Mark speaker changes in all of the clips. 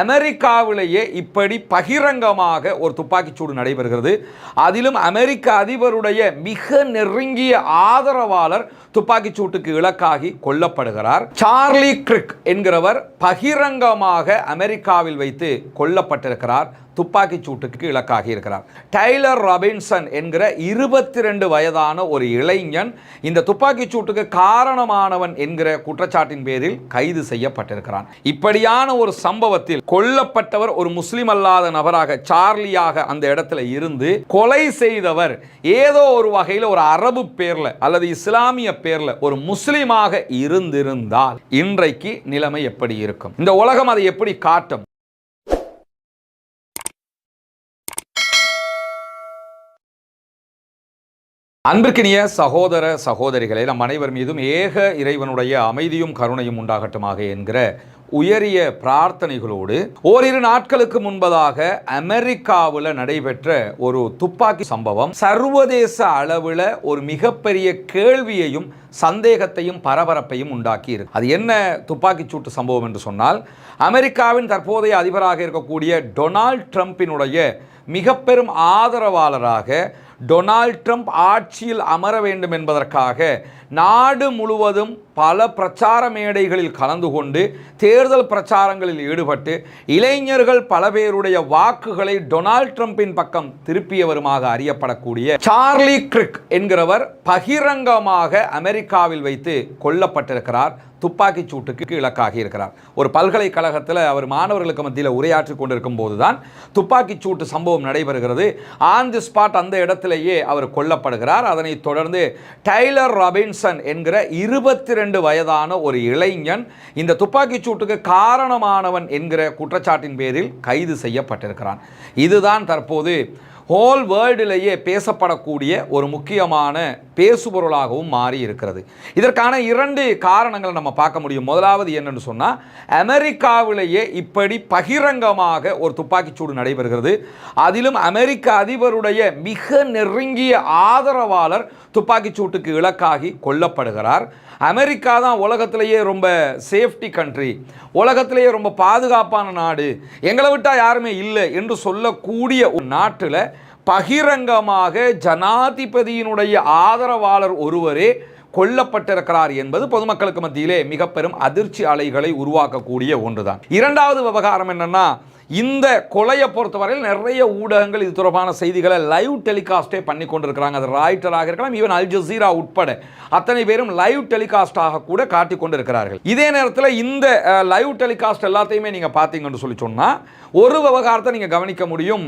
Speaker 1: அமெரிக்காவிலேயே இப்படி பகிரங்கமாக ஒரு துப்பாக்கிச்சூடு நடைபெறுகிறது. அதிலும் அமெரிக்க அதிபருடைய மிக நெருங்கிய ஆதரவாளர் துப்பாக்கிச்சூட்டுக்கு இலக்காகி கொல்லப்படுகிறார். சார்லி கிரிக் என்கிறவர் பகிரங்கமாக அமெரிக்காவில் வைத்து கொல்லப்பட்டிருக்கிறார். துப்பாக்கிச் சூட்டுக்கு இலக்காகி இருக்கிறார். டைலர் ராபின்சன் என்கிற இருபத்தி ரெண்டு வயதான ஒரு இளைஞன் இந்த துப்பாக்கிச் சூட்டுக்கு காரணமானவன் என்கிற குற்றச்சாட்டின் பேரில் கைது செய்யப்பட்டிருக்கிறான். இப்படியான ஒரு சம்பவத்தில் கொல்லப்பட்டவர் ஒரு முஸ்லிம் அல்லாத நபராக சார்லியாக அந்த இடத்துல இருந்து கொலை செய்தவர் ஏதோ ஒரு வகையில் ஒரு அரபு பேர்ல அல்லது இஸ்லாமிய பேர்ல ஒரு முஸ்லீமாக இருந்திருந்தால் இன்றைக்கு நிலைமை எப்படி இருக்கும்? இந்த உலகம் அதை எப்படி காட்டும்? அன்பிற்கினிய சகோதர சகோதரிகளே நம் அனைவர் மீதும் ஏக இறைவனுடைய அமைதியும் கருணையும் உண்டாகட்டுமாக என்கிற உயரிய பிரார்த்தனைகளோடு ஓரிரு நாட்களுக்கு முன்பதாக அமெரிக்காவில் நடைபெற்ற ஒரு துப்பாக்கி சம்பவம். சர்வதேச அளவில் ஒரு மிகப்பெரிய கேள்வியையும் சந்தேகத்தையும் பரபரப்பையும் உண்டாக்கி இருக்கு. அது என்ன துப்பாக்கி சூட்டு சம்பவம் என்று சொன்னால் அமெரிக்காவின் தற்போதைய அதிபராக இருக்கக்கூடிய டொனால்ட் ட்ரம்பினுடைய மிக பெரும் ஆதரவாளராக டொனால்ட் ட்ரம்ப் ஆட்சியில் அமர வேண்டும் என்பதற்காக நாடு முழுவதும் பல பிரச்சார மேடைகளில் கலந்து கொண்டு தேர்தல் பிரச்சாரங்களில் ஈடுபட்டு இளைஞர்கள் பல பேருடைய வாக்குகளை டொனால்ட் ட்ரம்பின் பக்கம் திருப்பியவருமாக அறியப்படக்கூடிய சார்லி கிரிக் என்கிறவர் பகிரங்கமாக அமெரிக்காவில் வைத்து கொல்லப்பட்டிருக்கிறார். துப்பாக்கிச் சூட்டுக்கு இலக்காகி இருக்கிறார். ஒரு பல்கலைக்கழகத்தில் அவர் மாணவர்களுக்கு மத்தியில் உரையாற்றி கொண்டிருக்கும் போது தான் துப்பாக்கிச் சூட்டு சம்பவம் நடைபெறுகிறது. ஆன் தி ஸ்பாட் அந்த இடத்திலேயே அவர் கொல்லப்படுகிறார். அதனைத் தொடர்ந்து டைலர் ராபின்சன் என்கிற இருபத்தி ரெண்டு வயதான ஒரு இளைஞன் இந்த துப்பாக்கிச் சூட்டுக்கு காரணமானவன் என்கிற குற்றச்சாட்டின் பேரில் கைது செய்யப்பட்டிருக்கிறான். இதுதான் தற்போது ஹோல் வேர்ல்டிலேயே பேசப்படக்கூடிய ஒரு முக்கியமான பேசுபொருளாகவும் மாறி இருக்கிறது இதற்கான இரண்டு காரணங்களை நம்ம பார்க்க முடியும். முதலாவது என்னன்னு சொன்னால் அமெரிக்காவிலேயே இப்படி பகிரங்கமாக ஒரு துப்பாக்கிச்சூடு நடைபெறுகிறது. அதிலும் அமெரிக்க அதிபருடைய மிக நெருங்கிய ஆதரவாளர் துப்பாக்கிச்சூட்டுக்கு இலக்காகி கொல்லப்படுகிறார். அமெரிக்கா தான் உலகத்திலேயே ரொம்ப சேஃப்டி கண்ட்ரி. உலகத்திலேயே ரொம்ப பாதுகாப்பான நாடு. எங்களை விட்டால் யாருமே இல்லை என்று சொல்லக்கூடிய ஒரு நாட்டில் பகிரங்கமாக ஜனாதிபதியினுடைய ஆதரவாளர் ஒருவரே கொல்லப்பட்டிருக்கிறார் என்பது பொதுமக்களுக்கு மத்தியிலே மிக பெரும் அதிர்ச்சி அலைகளை உருவாக்கக்கூடிய ஒன்றுதான். இரண்டாவது விவகாரம் என்னன்னா இந்த கொலையை பொறுத்தவரையில் நிறைய ஊடகங்கள் இது தொடர்பான செய்திகளை லைவ் டெலிகாஸ்டே பண்ணி கொண்டிருக்கிறாங்க. அது ராய்டராக இருக்கலாம் ஈவன் அல் ஜசீரா உட்பட அத்தனை பேரும் லைவ் டெலிகாஸ்டாக கூட காட்டி கொண்டிருக்கிறார்கள். இதே நேரத்தில் இந்த லைவ் டெலிகாஸ்ட் எல்லாத்தையுமே நீங்கள் பார்த்தீங்கன்னு சொல்லி சொன்னால் ஒரு விவகாரத்தை நீங்கள் கவனிக்க முடியும்.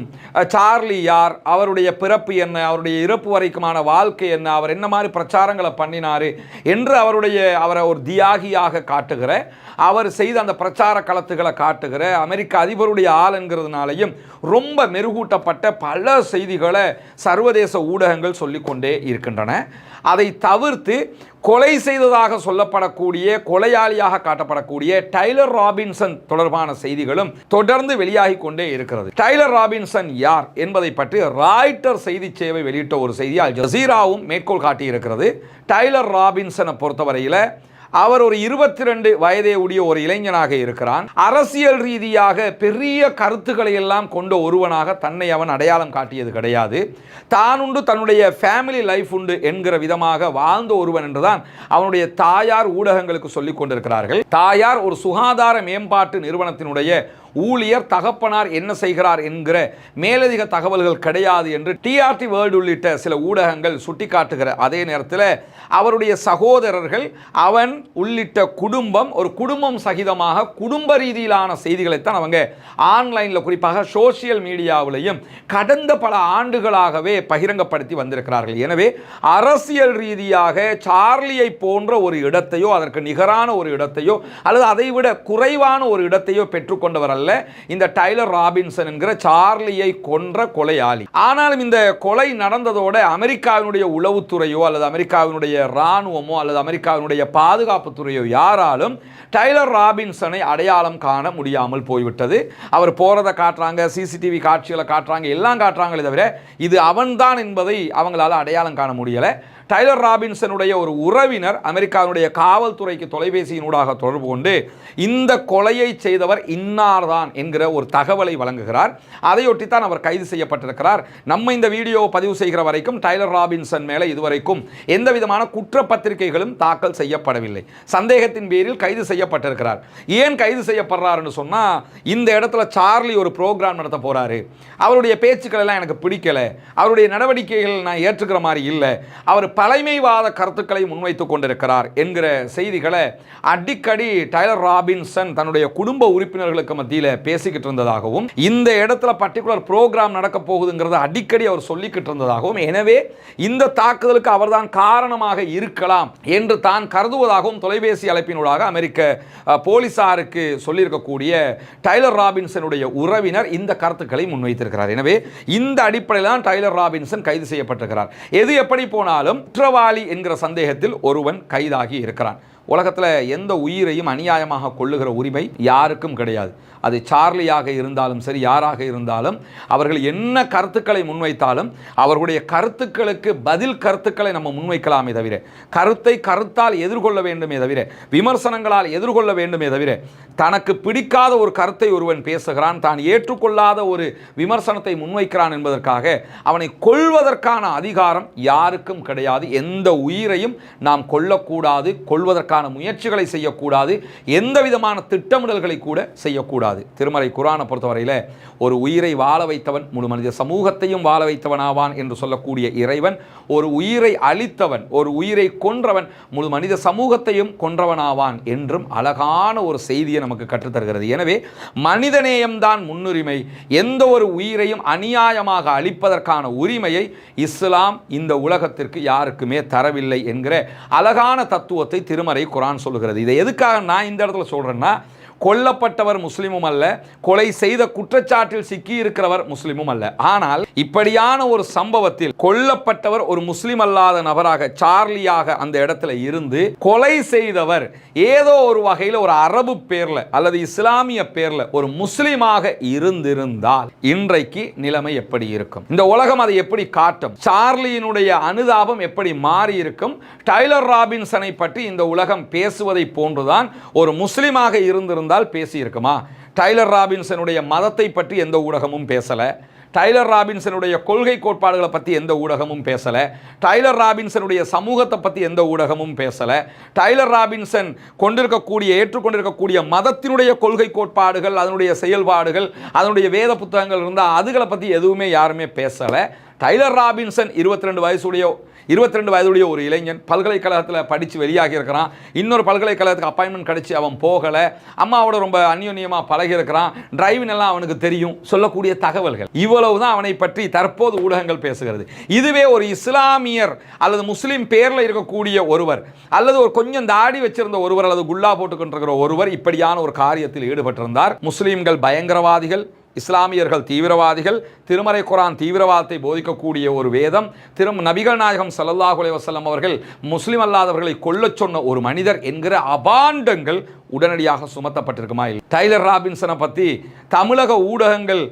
Speaker 1: சார்லி யார் அவருடைய பிறப்பு என்ன அவருடைய இறப்பு வரைக்குமான வாழ்க்கை என்ன அவர் என்ன மாதிரி பிரச்சாரங்களை பண்ணினார் என்று அவருடைய அவரை ஒரு தியாகியாக காட்டுகிற அவர் செய்த அந்த பிரச்சார களத்துகளை காட்டுகிற அமெரிக்க அதிபருடைய ஆள் ஆளுங்கிறதுனாலையும் ரொம்ப மெருகூட்டப்பட்ட பல செய்திகளை சர்வதேச ஊடகங்கள் சொல்லிக்கொண்டே இருக்கின்றன. அதை தவிர்த்து கொலை செய்ததாக சொல்லப்படக்கூடிய கொலையாளியாக காட்டப்படக்கூடிய டைலர் ராபின்சன் தொடர்பான செய்திகளும் தொடர்ந்து வெளியாகி கொண்டே இருக்கிறது. டைலர் ராபின்சன் யார் என்பதை பற்றி ராய்டர் செய்தி சேவை வெளியிட்ட ஒரு செய்தி அல் ஜசீராவும் மேற்கோள் காட்டியிருக்கிறது. டைலர் ராபின்சனை பொறுத்தவரையில் அவர் ஒரு இருபத்தி ரெண்டு வயதே உடைய ஒரு இளைஞனாக இருக்கிறான். அரசியல் ரீதியாக பெரிய கருத்துக்களை எல்லாம் கொண்ட ஒருவனாக தன்னை அவன் அடையாளம் காட்டியது கிடையாது. தான் உண்டு தன்னுடைய ஃபேமிலி லைஃப் உண்டு என்கிற விதமாக வாழ்ந்த ஒருவன் என்றுதான் அவனுடைய தாயார் ஊடகங்களுக்கு சொல்லிக் கொண்டிருக்கிறார்கள். தாயார் ஒரு சுகாதார மேம்பாட்டு நிறுவனத்தினுடைய ஊழியர் தகப்பனார் என்ன செய்கிறார் என்கிற மேலதிக தகவல்கள் கிடையாது என்று டிஆர்டி வேர்ல்டு உள்ளிட்ட சில ஊடகங்கள் சுட்டிக்காட்டுகிற அதே நேரத்தில் அவருடைய சகோதரர்கள் அவன் உள்ளிட்ட குடும்பம் ஒரு குடும்பம் சகிதமாக குடும்ப ரீதியிலான செய்திகளைத்தான் அவங்க ஆன்லைனில் குறிப்பாக சோஷியல் மீடியாவிலையும் கடந்த பல ஆண்டுகளாகவே பகிரங்கப்படுத்தி வந்திருக்கிறார்கள். எனவே அரசியல் ரீதியாக சார்லியை போன்ற ஒரு இடத்தையோ அதற்கு நிகரான ஒரு இடத்தையோ அல்லது அதைவிட குறைவான ஒரு இடத்தையோ பெற்றுக்கொண்டவர் அல்ல. இந்த டைலர் ராபின்சன் என்கிற சார்லியை கொன்ற கொலையாளி. ஆனாலும் இந்த கொலை நடந்ததோட அமெரிக்காவினுடைய உளவுத்துறையோ அல்லது அமெரிக்காவினுடைய இராணுவமோ அல்லது அமெரிக்காவினுடைய பாதுகாப்புத்துறையோ யாராலும் டைலர் ராபின்சனை அடையாளம் காண முடியாமல் போய்விட்டது. அவர் போறதை காட்டுறாங்க சிசிடிவி காட்சிகளை காட்டுறாங்க எல்லாம் காட்டுறாங்களே தவிர இது அவன்தான் என்பதை அவங்களால அடையாளம் காண முடியலை. டைலர் ராபின்சனுடைய ஒரு உறவினர் அமெரிக்காவினுடைய காவல்துறைக்கு தொலைபேசியினூடாக தொடர்பு கொண்டு இந்த கொலையை செய்தவர் இன்னார்தான் என்கிற ஒரு தகவலை வழங்குகிறார். அதையொட்டி தான் அவர் கைது செய்யப்பட்டிருக்கிறார். நம்ம இந்த வீடியோ பதிவு செய்கிற வரைக்கும் டைலர் ராபின்சன் மேலே இதுவரைக்கும் எந்த விதமான குற்றப்பத்திரிகைகளும் தாக்கல் செய்யப்படவில்லை. சந்தேகத்தின் பேரில் கைது செய்யப்பட்டிருக்கிறார். ஏன் கைது செய்யப்படுறாருன்னு சொன்னால் இந்த இடத்துல சார்லி ஒரு ப்ரோக்ராம் நடத்த போகிறாரு அவருடைய பேச்சுக்கள் எல்லாம் எனக்கு பிடிக்கல. அவருடைய நடவடிக்கைகள் நான் ஏற்றுக்கிற மாதிரி இல்லை. அவர் பழமைவாத கருத்துக்களை முன்வைத்துக் கொண்டிருக்கிறார் என்கிற செய்திகளை அடிக்கடி டைலர் ராபின்சன் தன்னுடைய குடும்ப உறுப்பினர்களுக்கு மத்தியில் பேசிக்கிட்டு இருந்ததாகவும் இந்த இடத்துல பர்டிகுலர் ப்ரோக்ராம் நடக்க போகுதுங்கிறத அடிக்கடி அவர் சொல்லிக்கிட்டு இருந்ததாகவும் எனவே இந்த தாக்குதலுக்கு அவர்தான் காரணமாக இருக்கலாம் என்று தான் கருதுவதாகவும் தொலைபேசி அழைப்பினூடாக அமெரிக்க போலீசாருக்கு சொல்லியிருக்கக்கூடிய டைலர் ராபின்சனுடைய உறவினர் இந்த கருத்துக்களை முன்வைத்திருக்கிறார். எனவே இந்த அடிப்படையில் தான் டைலர் ராபின்சன் கைது செய்யப்பட்டிருக்கிறார். எது எப்படி போனாலும் குற்றவாளி என்கிற சந்தேகத்தில் ஒருவன் கைதாகி இருக்கிறான். உலகத்தில் எந்த உயிரையும் அநியாயமாக கொள்ளுகிற உரிமை யாருக்கும் கிடையாது. அது சார்லியாக இருந்தாலும் சரி யாராக இருந்தாலும் அவர்கள் என்ன கருத்துக்களை முன்வைத்தாலும் அவர்களுடைய கருத்துக்களுக்கு பதில் கருத்துக்களை நம்ம முன்வைக்கலாமே தவிர கருத்தை கருத்தால் எதிர்கொள்ள வேண்டுமே தவிர விமர்சனங்களால் எதிர்கொள்ள வேண்டுமே தவிர தனக்கு பிடிக்காத ஒரு கருத்தை ஒருவன் பேசுகிறான் தான் ஏற்றுக்கொள்ளாத ஒரு விமர்சனத்தை முன்வைக்கிறான் என்பதற்காக அவனை கொள்வதற்கான அதிகாரம் யாருக்கும் கிடையாது. எந்த உயிரையும் நாம் கொல்லக்கூடாது கொள்வதற்கான முயற்சிகளை செய்யக்கூடாது எந்த விதமான திட்டமிடல்களை கூட செய்யக்கூடாது. திருமறை குரானை பொறுத்தவரையில் ஒரு உயிரை வாழ வைத்தவன் முழு மனித சமூகத்தையும் வாழ வைத்தவனாவான் என்று சொல்லக்கூடிய இறைவன் ஒரு உயிரை அழித்தவன் ஒரு உயிரை கொன்றவன் முழு மனித சமூகத்தையும் கொன்றவனாவான் என்றும் அழகான ஒரு செய்தியை நமக்கு கற்றுத்தருகிறது எனவே மனிதநேயம்தான் முன்னுரிமை. எந்த ஒரு உயிரையும் அநியாயமாக அழிப்பதற்கான உரிமையை இஸ்லாம் இந்த உலகத்திற்கு யாருக்குமே தரவில்லை என்கிற அழகான தத்துவத்தை திருமறை குரான் சொல்லுகிறது. இதை எதுக்காக நான் இந்த இடத்துல சொல்றேன்னா கொல்லப்பட்டவர் முஸ்லிமும் அல்ல கொலை செய்த குற்றச்சாட்டில் சிக்கி இருக்கிறவர் முஸ்லிமும் அல்ல. ஆனால் இப்படியான ஒரு சம்பவத்தில் கொல்லப்பட்டவர் ஒரு முஸ்லிம் அல்லாத நபராக சார்லியாக அந்த இடத்துல இருந்து கொலை செய்தவர் ஏதோ ஒரு வகையில் ஒரு அரபு பேர்ல அல்லது இஸ்லாமிய பேர்ல ஒரு முஸ்லிமாக இருந்திருந்தால் இன்றைக்கு நிலைமை எப்படி இருக்கும்? இந்த உலகம் அதை எப்படி காட்டும்? சார்லியினுடைய அனுதாபம் எப்படி மாறி இருக்கும் டைலர் ராபின்சனை பற்றி இந்த உலகம் பேசுவதை போன்றுதான் ஒரு முஸ்லிமாக இருந்திருந்தால் பேசியிருக்குமா? டைலர் ராபின்சனுடைய மதத்தை பற்றி எந்த ஊடகமும் பேசலை. டைலர் ராபின்சனுடைய கொள்கை கோட்பாடுகளை பற்றி எந்த ஊடகமும் பேசலை. டைலர் ராபின்சனுடைய சமூகத்தை பற்றி எந்த ஊடகமும் பேசலை. டைலர் ராபின்சன் கொண்டிருக்கக்கூடிய ஏற்றுக்கொண்டிருக்கக்கூடிய மதத்தினுடைய கொள்கை கோட்பாடுகள் அதனுடைய செயல்பாடுகள் அதனுடைய வேத புத்தகங்கள் இருந்தால் அதுகளை பற்றி எதுவுமே யாருமே பேசலை. டைலர் ராபின்சன் இருபத்தி ரெண்டு வயசுடைய இருபத்தி ரெண்டு வயதுடைய ஒரு இளைஞன் பல்கலைக்கழகத்தில் படித்து வெளியாகி இருக்கிறான். இன்னொரு பல்கலைக்கழகத்துக்கு அப்பாயின்மெண்ட் கிடச்சி அவன் போகலை. அம்மாவோட ரொம்ப அந்யோன்யமாக பழகி இருக்கிறான் டிரைவிங் எல்லாம் அவனுக்கு தெரியும். சொல்லக்கூடிய தகவல்கள். இவ்வளவு தான் அவனை பற்றி தற்போது ஊடகங்கள் பேசுகிறது. இதுவே ஒரு இஸ்லாமியர் அல்லது முஸ்லீம் பேரில் இருக்கக்கூடிய ஒருவர் அல்லது ஒரு கொஞ்சம் தாடி வச்சிருந்த ஒருவர் அல்லது குல்லா போட்டுக்கொண்டிருக்கிற ஒருவர் இப்படியான ஒரு காரியத்தில் ஈடுபட்டிருந்தார். முஸ்லீம்கள் பயங்கரவாதிகள். இஸ்லாமியர்கள் தீவிரவாதிகள் திருமறை குரான் தீவிரவாதத்தை போதிக்கக்கூடிய ஒரு வேதம் திரும் நபிகள் நாயகம் ஸல்லல்லாஹு அலைஹி அவர்கள் முஸ்லீம் அல்லாதவர்களை கொல்லச் சொன்ன ஒரு மனிதர் என்கிற அபாண்டங்கள் உடனடியாக சுமத்தப்பட்டிருக்குமா இல்லை? டைலர் ராபின்சனை பற்றி தமிழக ஊடகங்கள்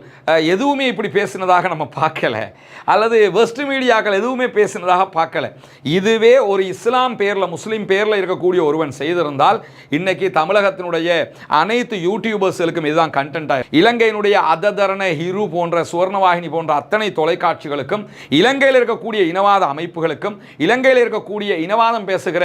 Speaker 1: எதுவுமே இப்படி பேசினதாக நம்ம பார்க்கல. அல்லது வெஸ்ட் மீடியாக்கள் எதுவுமே பேசினதாக பார்க்கல. இதுவே ஒரு இஸ்லாம் பேரில் முஸ்லீம் பேரில் இருக்கக்கூடிய ஒருவன் செய்திருந்தால் இன்னைக்கு தமிழகத்தினுடைய அனைத்து யூடியூபர்ஸ்களுக்கும் இதுதான் கண்டென்ட்டாக இலங்கையினுடைய அததரண ஹிரு போன்ற சுவர்ணவாகினி போன்ற அத்தனை தொலைக்காட்சிகளுக்கும் இலங்கையில் இருக்கக்கூடிய இனவாத அமைப்புகளுக்கும் இலங்கையில் இருக்கக்கூடிய இனவாதம் பேசுகிற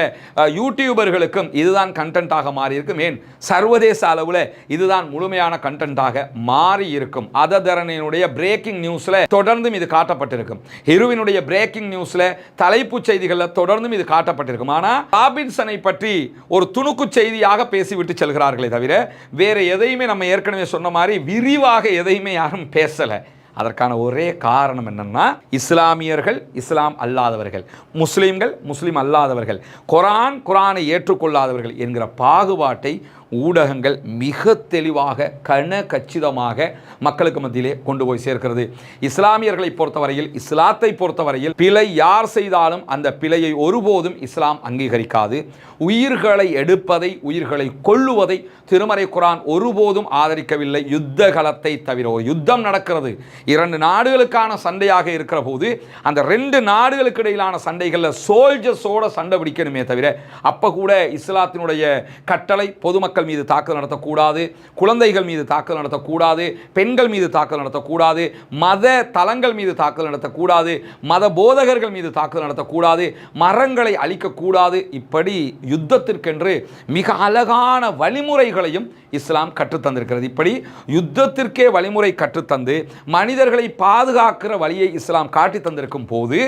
Speaker 1: யூடியூபர்களுக்கும் இதுதான் கண்டென்ட்டாக மாறியிருக்கும் ஏன் சர்வதேச அளவில் இதுதான் முழுமையான கண்டென்ட்டாக மாறி இருக்கும் அததரனினுடைய பிரேக்கிங் நியூஸில் தொடர்ந்தும் இது காட்டப்பட்டிருக்கும். ஹிருவினுடைய பிரேக்கிங் நியூஸில் தலைப்புச் செய்திகளில் தொடர்ந்தும் இது காட்டப்பட்டிருக்கும். ஆனால் ராபின்சனை பற்றி ஒரு துணுக்கு செய்தியாக பேசிவிட்டு செல்கிறார்களே தவிர வேறு எதையுமே நம்ம ஏற்கனவே சொன்ன மாதிரி விரிவாக எதையுமே யாரும் பேசலை. அதற்கான ஒரே காரணம் என்னன்னா இஸ்லாமியர்கள் இஸ்லாம் அல்லாதவர்கள் முஸ்லீம்கள் முஸ்லீம் அல்லாதவர்கள் குரான் குரானை ஏற்றுக்கொள்ளாதவர்கள் என்கிற பாகுபாட்டை ஊடகங்கள் மிக தெளிவாக கன கச்சிதமாக மக்களுக்கு மத்தியிலே கொண்டு போய் சேர்க்கிறது. இஸ்லாமியர்களை பொறுத்தவரையில் இஸ்லாத்தை பொறுத்தவரையில் பிழை யார் செய்தாலும் அந்த பிழையை ஒருபோதும் இஸ்லாம் அங்கீகரிக்காது. உயிர்களை எடுப்பதை உயிர்களை கொள்ளுவதை திருமறை குரான் ஒருபோதும் ஆதரிக்கவில்லை. யுத்த களத்தை தவிர ஒரு யுத்தம் நடக்கிறது. இரண்டு நாடுகளுக்கான சண்டையாக இருக்கிற போது அந்த ரெண்டு நாடுகளுக்கு இடையிலான சண்டைகளில் சோல்ஜர்ஸோட சண்டை பிடிக்கணுமே தவிர அப்போ கூட இஸ்லாத்தினுடைய கட்டளை பொதுமக்கள் மக்கள் மீது தாக்குதல் நடத்தக்கூடாது குழந்தைகள் மீது தாக்குதல் நடத்தக்கூடாது பெண்கள் மீது தாக்குதல் நடத்தக்கூடாது மத தலங்கள் மீது தாக்குதல் நடத்தக்கூடாது மத போதகர்கள் மீது தாக்குதல் நடத்தக்கூடாது மரங்களை அழிக்கக்கூடாது. இப்படி யுத்தத்திற்கென்று மிக அழகான வழிமுறைகளையும் இஸ்லாம் கற்றுத்தந்திருக்கிறது. இப்படி யுத்தத்திற்கே வழிமுறை கற்றுத்தந்து மனிதர்களை பாதுகாக்கிற வழியை இஸ்லாம் காட்டி தந்திருக்கும் போது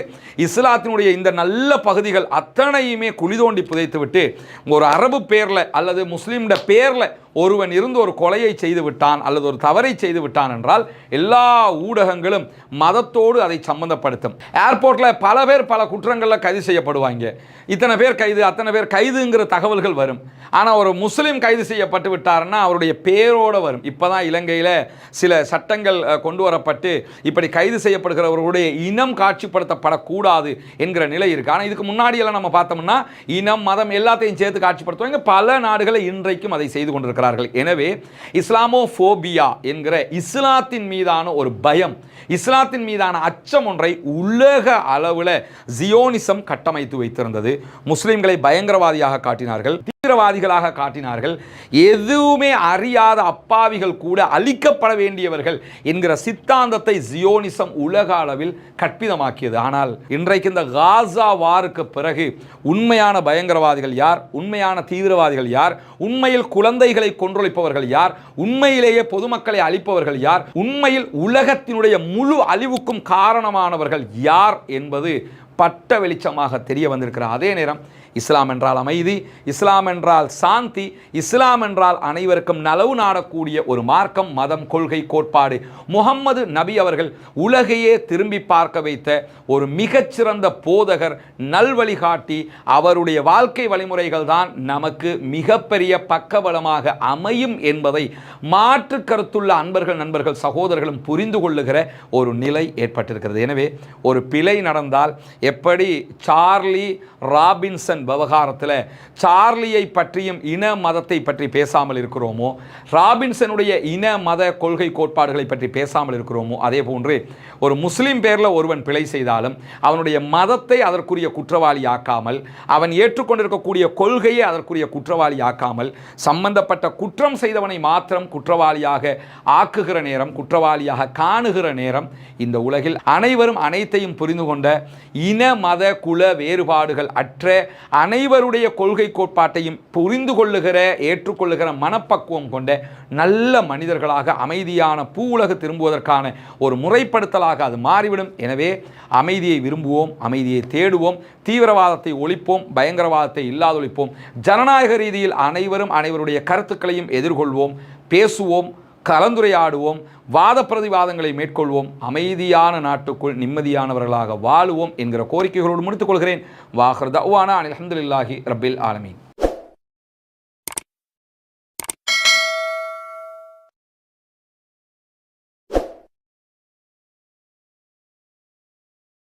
Speaker 1: இஸ்லாத்தினுடைய இந்த நல்ல பகுதிகள் அத்தனையுமே குழி தோண்டி புதைத்துவிட்டு ஒரு அரபு பேரில் அல்லது முஸ்லீம்ட பேரில் ஒருவன் இருந்து ஒரு கொலையை செய்து விட்டான் அல்லது ஒரு தவறை செய்து விட்டான் என்றால் எல்லா ஊடகங்களும் மதத்தோடு அதை சம்பந்தப்படுத்தும். ஏர்போர்ட்டில் பல பேர் பல குற்றங்களில் கைது செய்யப்படுவாங்க. இத்தனை பேர் கைது அத்தனை பேர் கைதுங்கிற தகவல்கள் வரும். ஆனால் ஒரு முஸ்லீம் கைது செய்யப்பட்டு விட்டார்னா அவருடைய பேரோடு வரும். இப்போ தான் இலங்கையில் சில சட்டங்கள் கொண்டு வரப்பட்டு இப்படி கைது செய்யப்படுகிறவர்களுடைய இனம் காட்சிப்படுத்தப்படக்கூடாது என்கிற நிலை இருக்குது ஆனால் இதுக்கு முன்னாடியெல்லாம் நம்ம பார்த்தோம்னா இனம் மதம் எல்லாத்தையும் சேர்த்து காட்சிப்படுத்துவாங்க. பல நாடுகளை இன்றைக்கும் அதை செய்து கொண்டிருக்கிறார்கள் எனவே இஸ்லாமோஃபோபியா என்கிற இஸ்லாத்தின் மீதான ஒரு பயம் இஸ்லாத்தின் மீதான அச்சம் ஒன்றை உலக அளவில் ஜியோனிசம் கட்டமைத்து வைத்திருந்தது. முஸ்லிம்களை பயங்கரவாதியாக காட்டினார்கள். தீவிரவாதிகளாக காட்டினார்கள். எதுவுமே அறியாத அப்பாவிகள் கூட அழிக்கப்பட வேண்டியவர்கள் என்கிற சித்தாந்தத்தை ஜியோனிசம் உலக அளவில் கற்பிதமாக்கியது. ஆனால் இன்றைக்கு இந்த காசா வாருக்கு பிறகு உண்மையான பயங்கரவாதிகள் யார்? உண்மையான தீவிரவாதிகள் யார்? உண்மையில் குழந்தைகளை கொன்றொழிப்பவர்கள் யார்? உண்மையிலேயே பொதுமக்களை அழிப்பவர்கள் யார்? உண்மையில் உலகத்தினுடைய முழு அழிவுக்கும் காரணமானவர்கள் யார் என்பது பட்ட வெளிச்சமாக தெரிய வந்திருக்கிற அதே நேரம் இஸ்லாம் என்றால் அமைதி இஸ்லாம் என்றால் சாந்தி இஸ்லாம் என்றால் அனைவருக்கும் நலவு நாடக்கூடிய ஒரு மார்க்கம் மதம் கொள்கை கோட்பாடு. முகம்மது நபி அவர்கள் உலகையே திரும்பி பார்க்க வைத்த ஒரு மிகச்சிறந்த போதகர் நல்வழிகாட்டி. அவருடைய வாழ்க்கை வழிமுறைகள் தான் நமக்கு மிகப்பெரிய பக்கபலமாக அமையும் என்பதை மாற்று கருத்துள்ள அன்பர்கள் நண்பர்கள் சகோதரர்களும் புரிந்து கொள்ளுகிற ஒரு நிலை ஏற்பட்டிருக்கிறது. எனவே ஒரு பிழை நடந்தால் எப்படி சார்லி ராபின்சன் விவகாரத்தில் சார்லியை பற்றியும் இன மதத்தை பற்றி பேசாமல் இருக்கிறோமோ? ராபின்சனுடைய இன மத கொள்கை கோட்பாடுகளை பற்றி பேசாமல் இருக்கிறோமோ? அதே போன்று ஒரு முஸ்லீம் பேரில் ஒருவன் பிழை செய்தாலும் அவனுடைய மதத்தை அதற்குரிய குற்றவாளி ஆக்காமல் அவன் ஏற்றுக்கொண்டிருக்கக்கூடிய கொள்கையை அதற்குரிய குற்றவாளி ஆக்காமல் சம்பந்தப்பட்ட குற்றம் செய்தவனை மாத்திரம் குற்றவாளியாக ஆக்குகிற நேரம் குற்றவாளியாக காணுகிற நேரம் இந்த உலகில் அனைவரும் அனைத்தையும் புரிந்து கொண்ட இன மத குல வேறுபாடுகள் அற்ற அனைவருடைய கொள்கை கோட்பாட்டையும் புரிந்து கொள்ளுகிற ஏற்றுக்கொள்ளுகிற மனப்பக்குவம் கொண்ட நல்ல மனிதர்களாக அமைதியான பூ உலகு திரும்புவதற்கான ஒரு முறைப்படுத்தலாக அது மாறிவிடும். எனவே அமைதியை விரும்புவோம் அமைதியை தேடுவோம் தீவிரவாதத்தை ஒழிப்போம் பயங்கரவாதத்தை இல்லாதொழிப்போம் ஜனநாயக ரீதியில் அனைவரும் அனைவருடைய கருத்துக்களையும் எதிர்கொள்வோம் பேசுவோம் கலந்துரையாடுவோம் வாத பிரதிவாதங்களை மேற்கொள்வோம் அமைதியான நாட்டுக்குள் நிம்மதியானவர்களாக வாழுவோம் என்கிற கோரிக்கைகளோடு முடித்துக் கொள்கிறேன். வாஹர் தவானா அலமதுல்லாஹி ரபில் ஆலமீன்.